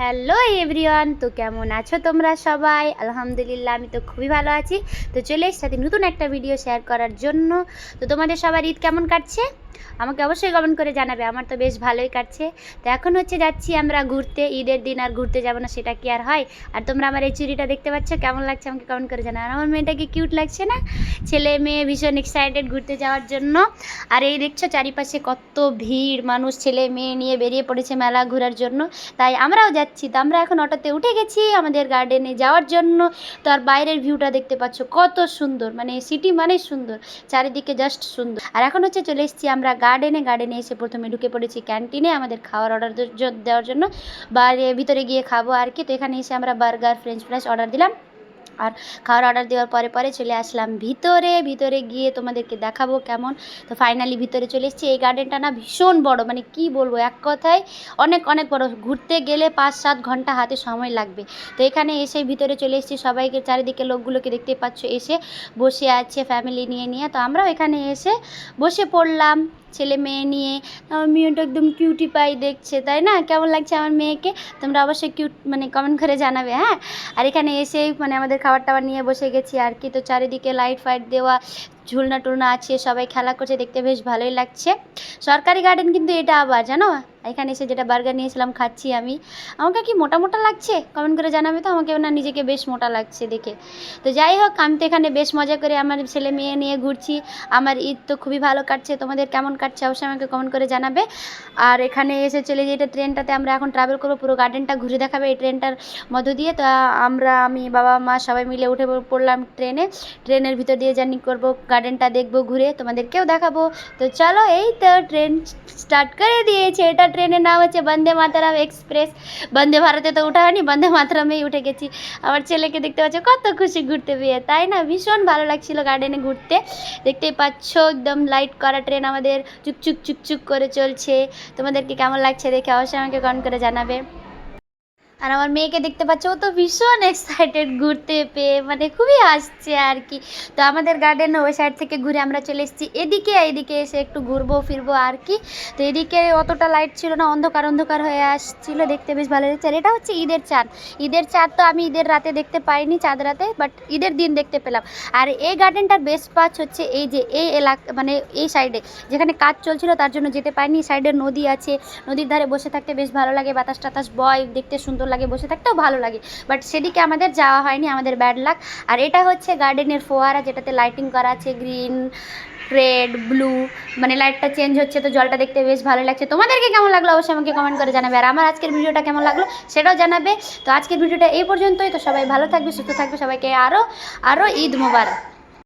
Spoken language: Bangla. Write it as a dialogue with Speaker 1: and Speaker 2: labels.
Speaker 1: হ্যালো এভরিওয়ান, তো কেমন আছো তোমরা সবাই? আলহামদুলিল্লাহ, আমি তো খুবই ভালো আছি। তো চলে এসে সাথে নতুন একটা ভিডিও শেয়ার করার জন্য। তো তোমাদের সবার ঈদ কেমন কাটছে? আমাকে অবশ্যই কমেন্ট করে জানাবে, আমার তো বেশ ভালোই কাটছে। তো এখন হচ্ছে যাচ্ছি আমরা ঘুরতে, ঈদের দিন আর ঘুরতে যাব না, সেটা কি আর হয়? আর তোমরা আমার এই চুরিটা দেখতে পাচ্ছ, কেমন লাগছে আমাকে কমেন্ট করে জানাবে আমার মেয়েটাকে কিউট লাগছে না? ছেলে মেয়ে ভীষণ এক্সাইটেড ঘুরতে যাওয়ার জন্য। আর এই দেখছ চারিপাশে কত ভিড়, মানুষ, ছেলে মেয়ে নিয়ে বেরিয়ে পড়েছে মেলা ঘোরার জন্য। তাই আমরাও যাচ্ছি। তো আমরা এখন অটোতে উঠে গেছি আমাদের গার্ডেনে যাওয়ার জন্য। তো আর বাইরের ভিউটা দেখতে পাচ্ছ, কত সুন্দর মানে সিটি মানে সুন্দর, চারিদিকে জাস্ট সুন্দর। আর এখন হচ্ছে চলে এসেছি আমরা গার্ডেনে গার্ডেনে এসে প্রথমে ঢুকে পড়েছি ক্যান্টিনে আমাদের খাওয়ার অর্ডার দেওয়ার জন্য। বাইরে ভিতরে গিয়ে খাব আর কি। তো এখানে এসে আমরা বার্গার ফ্রেঞ্চ ফ্রাইস অর্ডার দিলাম। আর খাওয়ার অর্ডার দেওয়ার পরে পরে চলে আসলাম ভিতরে। ভিতরে গিয়ে তোমাদেরকে দেখাবো কেমন। তো ফাইনালি ভিতরে চলে এসেছি। এই গার্ডেনটা না ভীষণ বড়। মানে কি বলব, এক কথায় অনেক অনেক বড়। ঘুরতে গেলে পাঁচ, সাত ঘণ্টা হাতে সময় লাগবে। তো এখানে এসে ভিতরে চলে এসেছি। সবাইকে চারিদিকে লোকগুলোকে দেখতে পাচ্ছ। এসে বসে আছে ফ্যামিলি নিয়ে নিয়ে। তো আমরাও এখানে এসে বসে পড়লাম। ছেলে মেয়ে নিয়ে, আমার মেয়েটা একদম কিউটি পাই দেখছে, তাই না? কেমন লাগছে আমার মেয়েকে? তোমরা অবশ্যই কিউট মানে কমেন্ট করে জানাবে হ্যাঁ? আর এখানে এসেই মানে আমাদের খাবার টাবার নিয়ে বসে গেছি আর কি। তো চারিদিকে লাইট ফাইট দেওয়া ঝুলনা টুলনা আছে, সবাই খেলা করছে, দেখতে বেশ ভালোই লাগছে। সরকারি গার্ডেন কিন্তু এটা আবার, জানো? এখানে এসে যেটা বার্গার নিয়েছিলাম, খাচ্ছি আমি। আমাকে কি মোটা মোটা লাগছে? কমেন্ট করে জানাবে তো, আমাকে না নিজেকে বেশ মোটা লাগছে দেখে। তো যাই হোক, আমি তো এখানে বেশ মজা করে আমার ছেলে মেয়ে নিয়ে ঘুরছি। আমার ঈদ তো খুবই ভালো কাটছে, তোমাদের কেমন কাটছে অবশ্যই আমাকে কমেন্ট করে জানাবে। আর এখানে এসে চলে যে এটা ট্রেনটাতে আমরা এখন ট্রাভেল করব, পুরো গার্ডেনটা ঘুরে দেখাবে এই ট্রেনটার মধ্য দিয়ে। তো আমরা, আমি, বাবা, মা সবাই মিলে উঠে পড়লাম ট্রেনে। ট্রেনের ভিতর দিয়ে জার্নি করব গার্ডেনটা দেখব ঘুরে, তোমাদেরকেও দেখাবো। তো চলো, এই তো ট্রেন স্টার্ট করে দিয়েছে। এটা ট্রেনের নাম হচ্ছে বন্দে মাতারাম এক্সপ্রেস। বন্দে ভারতে তো উঠা হয়নি, বন্দে মাতারামেই উঠে গেছি। আমার ছেলেকে দেখতে পাচ্ছ, কত খুশি ঘুরতে পেয়ে তাই না? ভীষণ ভালো লাগছিল গার্ডেনে ঘুরতে। দেখতেই পাচ্ছ, একদম লাইট করা ট্রেন আমাদের। চুকচুক চুকচুক করে চলছে। তোমাদেরকে কেমন লাগছে দেখে অবশ্যই আমাকে কমেন্ট করে জানাবে। আর আমার মেয়েকে দেখতে পাচ্ছ, ও তো ভীষণ এক্সাইটেড ঘুরতে পেয়ে মানে খুবই আসছে আর কি। তো আমাদের গার্ডেন ওই সাইড থেকে ঘুরে আমরা চলে এসেছি। এদিকে এদিকে এসে একটু ঘুরবো, ফিরবো আর কি। তো এদিকে অতটা লাইট ছিল না, অন্ধকার অন্ধকার হয়ে আসছিল, দেখতে বেশ ভালো লাগছে। আর এটা হচ্ছে ঈদের চাঁদ। ঈদের চাঁদ তো আমি ঈদের রাতে দেখতে পাইনি, চাঁদ রাতে বাট ঈদের দিন দেখতে পেলাম। আর এই গার্ডেনটার বেস্ট পাচ হচ্ছে এই যে, এই এলাকা মানে এই সাইডে যেখানে কাজ চলছিল, তার জন্য যেতে পারিনি সাইডে নদী আছে, নদীর ধারে বসে থাকতে বেশ ভালো লাগে, বাতাস টাতাস বয়, দেখতে সুন্দর লাগে, বসে থাকতেও ভালো লাগে। বাট সেদিকে আমাদের যাওয়া হয়নি, আমাদের ব্যাড লাক আর এটা হচ্ছে গার্ডেনের ফোয়ারা, যেটাতে লাইটিং করা আছে গ্রিন রেড ব্লু মানে লাইটটা চেঞ্জ হচ্ছে, তো জলটা দেখতে বেশ ভালো লাগছে। তোমাদেরকে কেমন লাগল? অবশ্যই আমাকে কমেন্ট করে জানাবে। আর আমার আজকের ভিডিওটা কেমন লাগল সেটাও জানাবে। তো আজকের ভিডিওটা এই পর্যন্তই। তো সবাই ভালো থাকবে, সুস্থ থাকবে। সবাইকে আরও আরও ঈদ মোবারক।